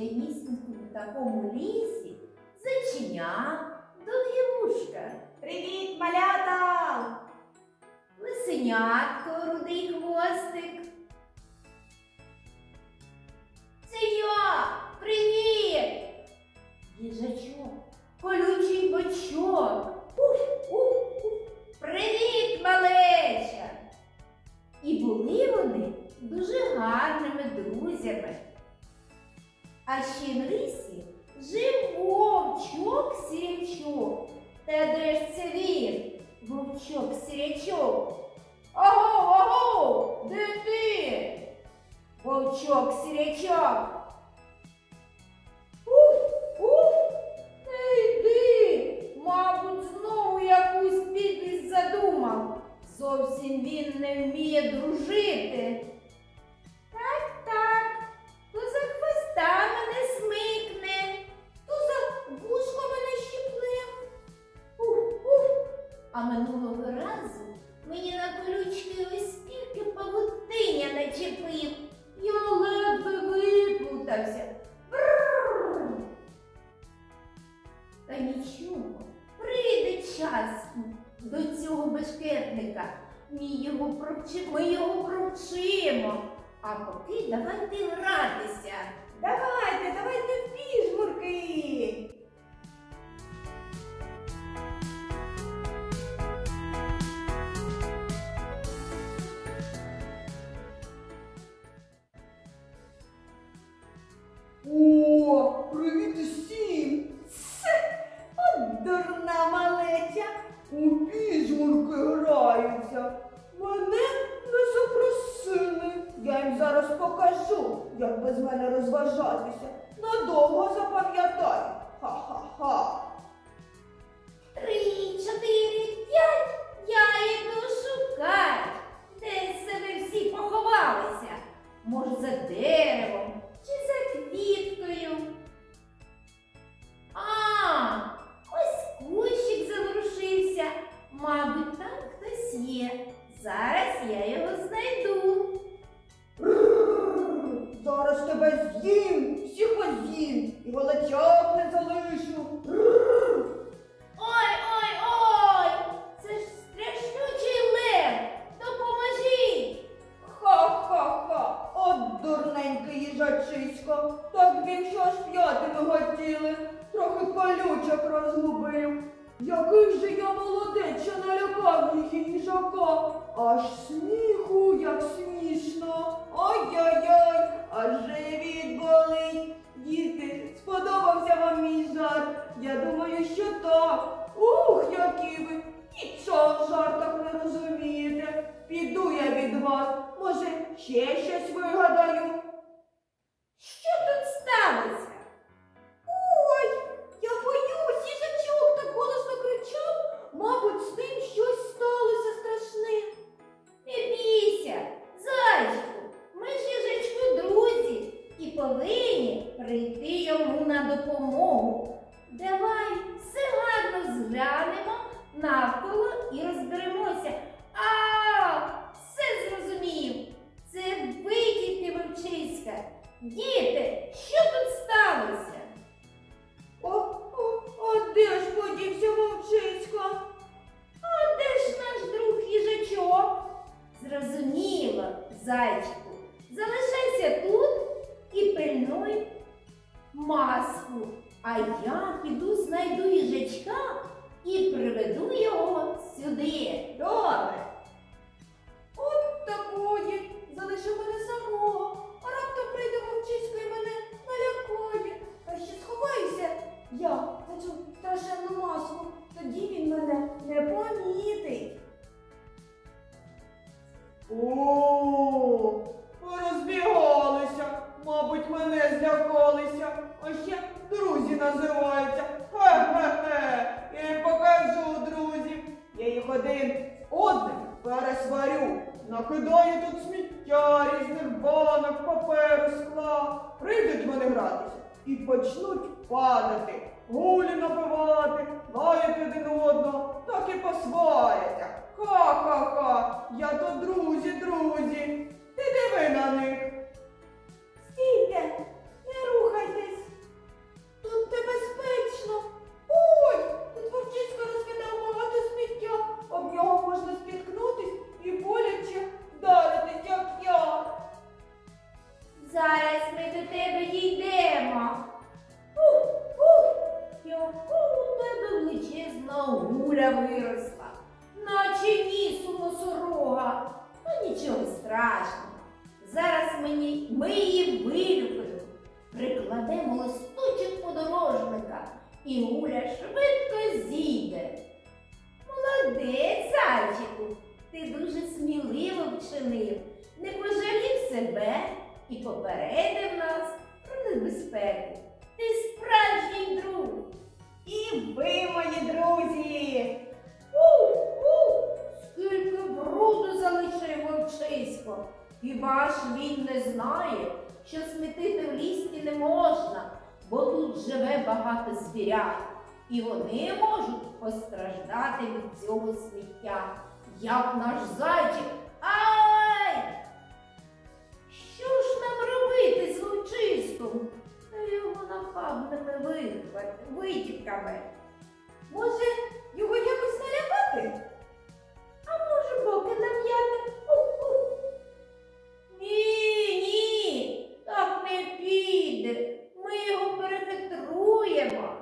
звичайнісінькому такому лісі зайченя, довгівушка, Привіт, малята! лисенятко, рудий хвостик. Це я! Привіт! Їжачок, колючий бочок. Уф, уф, уф. Привіт, малеча! І були вони дуже гарними друзями. А ще в лісі жив вовчок сірячок. Та де ж це він? Вовчок сірячок. Аго, аго, де ти? Вовчок сірячок. Уф, уф, не йди. Мабуть, знову якусь підлість задумав. Зовсім він не вміє дружити. А поки давайте гратися. Давайте, давайте в піжмурки! Зараз покажу, як без мене розважатися. Надовго запам'ятаю. Ха-ха-ха. Три, чотири, п'ять. Я йду шукать. Де це ви всі поховалися? Може, за деревом чи за квіткою? А, ось кущик заворушився. Мабуть, там хтось є. Зараз я його знайду. Зараз тебе з'їм, всіх вас з'їм, і голочок не залишу. Думаю, що так. Ух, які ви! Нічого в жартах не розумієте. Піду я від вас. Може, ще щось вигадаю? Що тут сталося? Ой, я боюсь, їжачок так голосно кричав. Мабуть, з ним щось сталося страшне. Не бійся, зайчику, ми ж їжачку друзі і повинні прийти йому на допомогу. Давай все гарно зглянемо навколо і розберемося. А, все зрозумів. Це ви, тільки вовчиська. Діти, що тут сталося? О, о, а де ж подівся вовчисько? А де ж наш друг їжачок? Зрозуміло, зайчику. Залишайся тут і пильнуй маску. А я піду знайду їжачка і приведу його сюди. Добре. От такої, залишив мене самого. А раптом прийде вовчисько і мене налякає. А ще сховаюся я за цю страшенну маску. Тоді він мене не помітить. О. Мабуть, мене злякалися. А ще друзі називаються. Хе-хе-хе. Я їм покажу друзів. Я їх один одним пересварю. Накидаю тут сміття, різних банок, паперу, скла. Прийдуть вони гратися і почнуть падати, гулі напивати, лаяти один одного, так і посваряться. Ха-ха-ха, я то друзі, друзі. Ти диви на них. Стійте, не 引无人。Багато звірят, і вони можуть постраждати від цього сміття, як наш зайчик. Ай! Що ж нам робити з вовчиськом? Та його нахабними витівками. Може, його якось налякати? А може, боки нам'яти? Ні, ні, так не піде. Перехитруємо.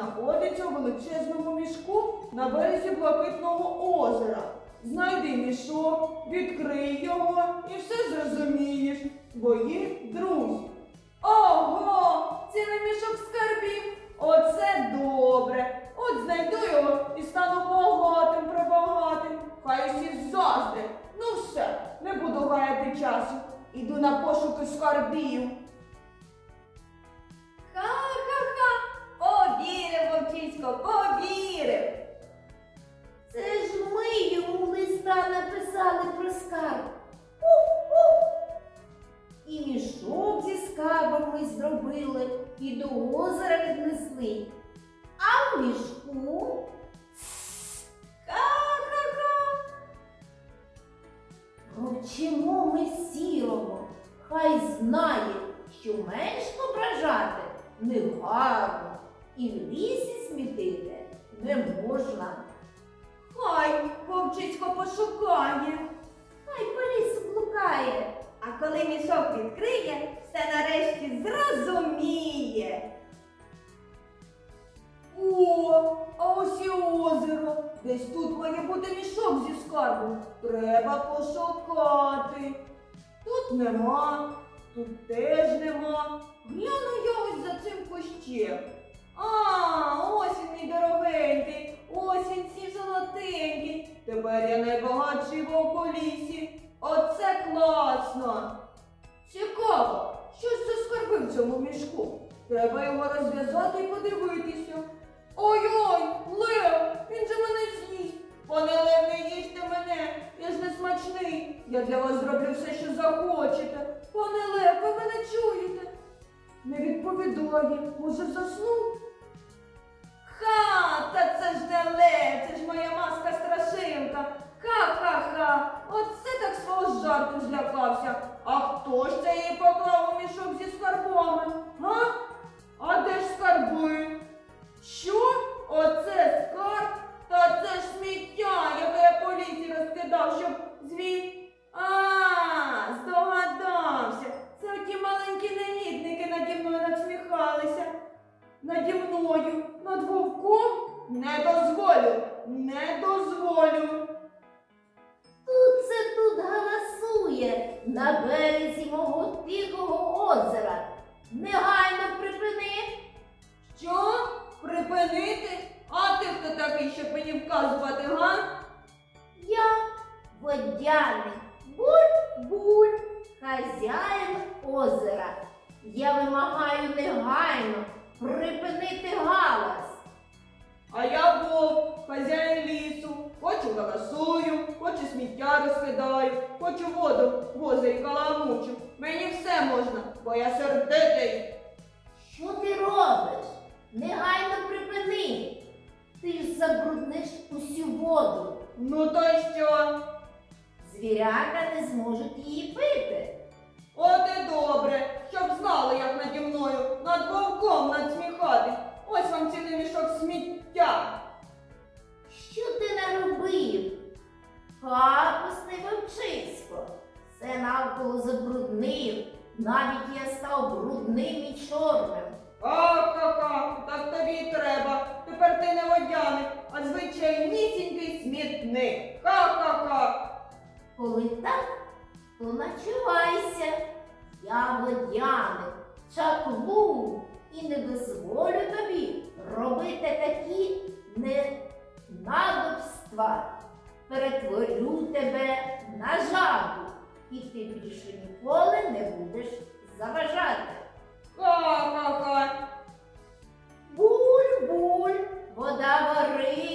Знаходиться у величезному мішку на березі блакитного озера. Знайди мішок, відкрий його і все зрозумієш, бої друзі. Ого, цілий мішок скарбів. Оце добре. От знайду його і стану багатим прибагатим. Хай усі заздрять. Ну все, не буду гаяти часу. Іду на пошуки скарбів. Зробили, і до озера віднесли. А в мішку Ха-ха-ха! провчимо ми сірого. Хай знає, що менш ображати не гарно, і в лісі смітити не можна. Хай вовчисько пошукає. Хай по лісу блукає. А коли мішок відкриє, все нарешті зрозуміє. О, а ось і озеро. Десь тут має бути мішок зі скарбом. Треба пошукати. Тут нема, тут теж нема. Гляну я ось за цим кущем. А, ось він, мій дорогенький, ось він ці золотенький. Тепер я найбагатший вовк у. Оце класно. Цікаво, що ж за в цьому мішку? Треба його розв'язати і подивитися. Ой-ой, Лев, він же мене з'їсть. Пане Лев, не їжте мене, я ж не смачний. Я для вас зроблю все, що захочете. Пане Лев, ви мене чуєте? Не відповідає, може заснув? Ха! Та це ж не лев, це ж моя маска страшилка. Ха-ха-ха! Оце так свого жарту злякався. А хто ж це її поклав у мішок зі скарбами? Га? А де ж скарби? припинити? А ти хто такий, щоб мені вказувати, га? Я водяний буль-буль, хазяїн озера. Я вимагаю негайно припинити галас. А я Боб, хазяїн лісу, хочу галасую, хочу сміття розкидаю, хочу воду в озері каламучу. Мені все можна, бо я сердитий. Що ти робиш? Негайно припини. Ти ж забрудниш усю воду. Ну то й що? Звіряка не зможуть її пити. От і добре, щоб знали, як наді мною над вовком надсміхати. Ось вам цілий мішок сміття. Що ти наробив? Пакусне вовчисько. Все навколо забруднив. Навіть я став брудним і чорним. Ха-ха-ха, так тобі й треба. Тепер ти не водяник, а звичайнісінький смітник. Ха-ха-ха. Коли так, то начувайся. Я водяник, чаклу і не дозволю тобі робити такі ненадобства. Перетворю тебе на жабу, і ти більше ніколи не будеш заважати. Ха-ха-ха. Буль-буль, вода варить.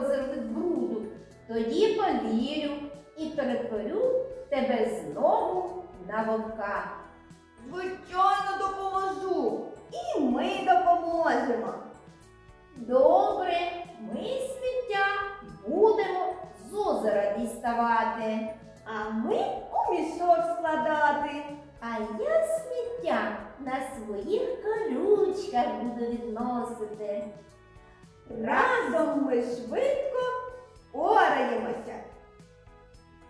козирник бруду, тоді повірю і перетворю тебе знову на вовка. Звичайно, допоможу, і ми допоможемо. Добре, ми сміття будемо з озера діставати, а ми у мішок складати. А я сміття на своїх колючках буду відносити. Разом ми швидко пораємося.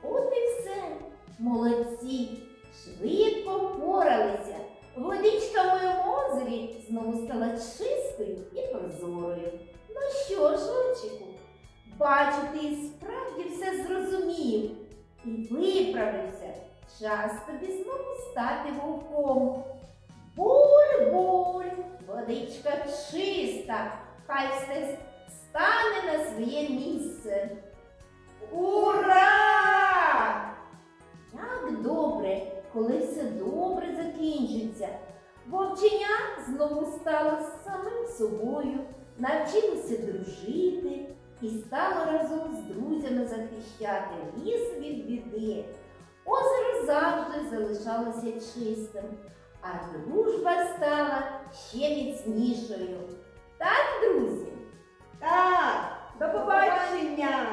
От і все, молодці, швидко поралися. Водичка в озері знову стала чистою і прозорою. Ну що ж, очіку, бачу, ти і справді все зрозумів і виправився. Час тобі знову стати вовком. Буль-буль, водичка чиста хай все стане на своє місце. Ура! Як добре, коли все добре закінчиться. Вовченя знову стало самим собою, навчилося дружити і стало разом з друзями захищати ліс від біди. Озеро завжди залишалося чистим, а дружба стала ще міцнішою. Так, друзі? Так, до побачення.